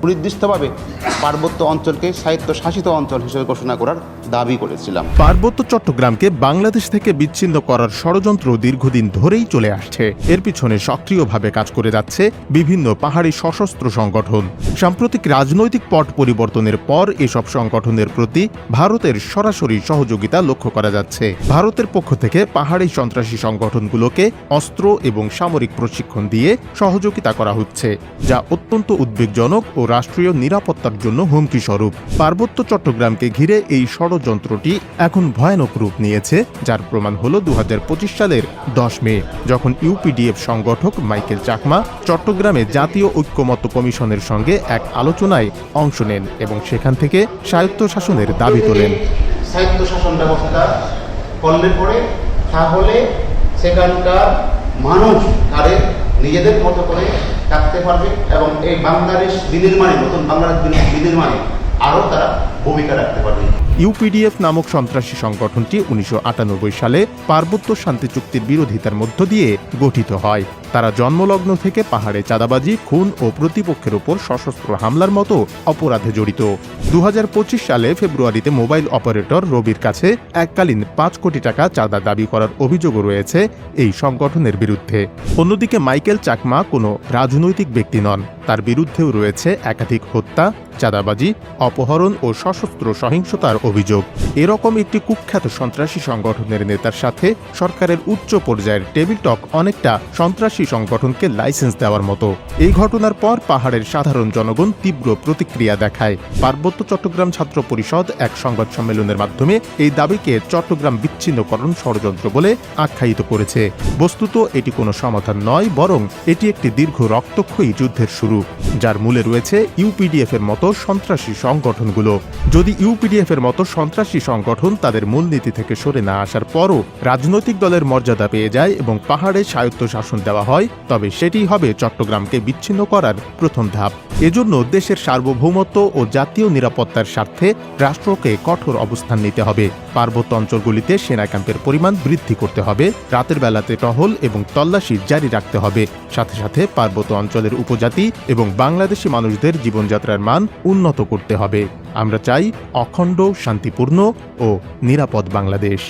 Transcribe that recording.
সুনির্দিষ্টভাবে পার্বত্য অঞ্চলকে সাহিত্য শাসিত অঞ্চল হিসেবে ঘোষণা করার দাবি করেছিলাম। পার্বত্য চট্টগ্রামকে বাংলাদেশ থেকে বিচ্ছিন্ন করার ষড়যন্ত্র দীর্ঘদিন ধরেই চলে আসছে। এর পিছনে সক্রিয়ভাবে কাজ করে যাচ্ছে বিভিন্ন পাহাড়ি সশস্ত্র সংগঠন। সাম্প্রতিক রাজনৈতিক পট পরিবর্তনের পর এসব সংগঠনের প্রতি ভারতের সরাসরি সহযোগিতা লক্ষ্য করা যাচ্ছে। ভারতের পক্ষ থেকে পাহাড়ি সন্ত্রাসী সংগঠনগুলোকে অস্ত্র এবং সামরিক প্রশিক্ষণ দিয়ে সহযোগিতা করা হচ্ছে, যা অত্যন্ত উদ্বেগজনক ও রাষ্ট্রীয় নিরাপত্তার জন্য হুমকি স্বরূপ। পার্বত্য চট্টগ্রামকে ঘিরে এই ষড়যন্ত্রটি এখন ভয়ানক রূপ নিয়েছে, যার প্রমাণ হল দুহাজার পঁচিশ সালের দশ মে, যখন ইউপিডিএফ সংগঠক মাইকেল চাকমা চট্টগ্রামে জাতীয় ঐক্যমত্য কমিশনের সঙ্গে এক আলোচনায় অংশ নেন এবং সেখান থেকে স্বায়ত্ত শাসনের দাবি তোলেন। সাহিত্য শাসন ব্যবস্থা করলে পরে তাহলে সেখানকার মানুষ তাদের নিজেদের মতো করে থাকতে পারবে এবং এই বাংলাদেশ বিনির্মাণে, নতুন বাংলাদেশ বিনির্মাণে আরও তারা ভূমিকা রাখতে পারবে। ইউপিডিএফ নামক সন্ত্রাসী সংগঠনটি উনিশশো আটানব্বই সালে পার্বত্য শান্তি চুক্তির বিরোধিতার মধ্য দিয়ে গঠিত হয়। তারা জন্মলগ্ন থেকে পাহাড়ে চাঁদাবাজি, খুন ও প্রতিপক্ষের উপর সশস্ত্র হামলার মতো অপরাধে জড়িত। দুহাজার পঁচিশ সালে ফেব্রুয়ারিতে মোবাইল অপারেটর রবির কাছে এককালীন পাঁচ কোটি টাকা চাঁদা দাবি করার অভিযোগও রয়েছে এই সংগঠনের বিরুদ্ধে। অন্যদিকে মাইকেল চাকমা কোনো রাজনৈতিক ব্যক্তি নন। তার বিরুদ্ধেও রয়েছে একাধিক হত্যা, চাঁদাবাজি, অপহরণ ও সশস্ত্র সহিংসতার অভিযোগ। এরকম একটি কুখ্যাত সন্ত্রাসী সংগঠনের নেতার সাথে সরকারের উচ্চ পর্যায়ের টেবিল টক অনেকটা সন্ত্রাসী সংগঠনকে লাইসেন্স দেওয়ার মতো। এই ঘটনার পর পাহাড়ের সাধারণ জনগণ তীব্র প্রতিক্রিয়া দেখায়। পার্বত্য চট্টগ্রাম ছাত্র পরিষদ এক সংবাদ সম্মেলনের মাধ্যমে এই দাবিকে চট্টগ্রাম বিচ্ছিন্নকরণ ষড়যন্ত্র বলে আখ্যায়িত করেছে। বস্তুত এটি কোনো সমাধান নয়, বরং এটি একটি দীর্ঘ রক্তক্ষয়ী যুদ্ধের শুরু, যার মূলে রয়েছে ইউপিডিএফ এর মতো সন্ত্রাসী সংগঠনগুলো। যদি ইউপিডিএফ এর মতো সন্ত্রাসী সংগঠন তাদের মূলনীতি থেকে সরে না আসার পরও রাজনৈতিক দলের মর্যাদা পেয়ে যায় এবং পাহাড়ে স্বায়ত্ত শাসন দেওয়া হয়, তবে সেটি হবে চট্টগ্রামকে বিচ্ছিন্ন করার প্রথম ধাপ। এজন্য দেশের সার্বভৌমত্ব ও জাতীয় নিরাপত্তার স্বার্থে রাষ্ট্রকে কঠোর অবস্থান নিতে হবে। পার্বত্য অঞ্চলগুলিতে সেনা ক্যাম্পের পরিমাণ বৃদ্ধি করতে হবে, রাতের বেলাতে টহল এবং তল্লাশি জারি রাখতে হবে। সাথে সাথে পার্বত্য অঞ্চলের উপজাতি এবং বাংলাদেশি মানুষদের জীবনযাত্রার মান উন্নত করতে হবে। আমরা চাই অখণ্ড, শান্তিপূর্ণ ও নিরাপদ বাংলাদেশ।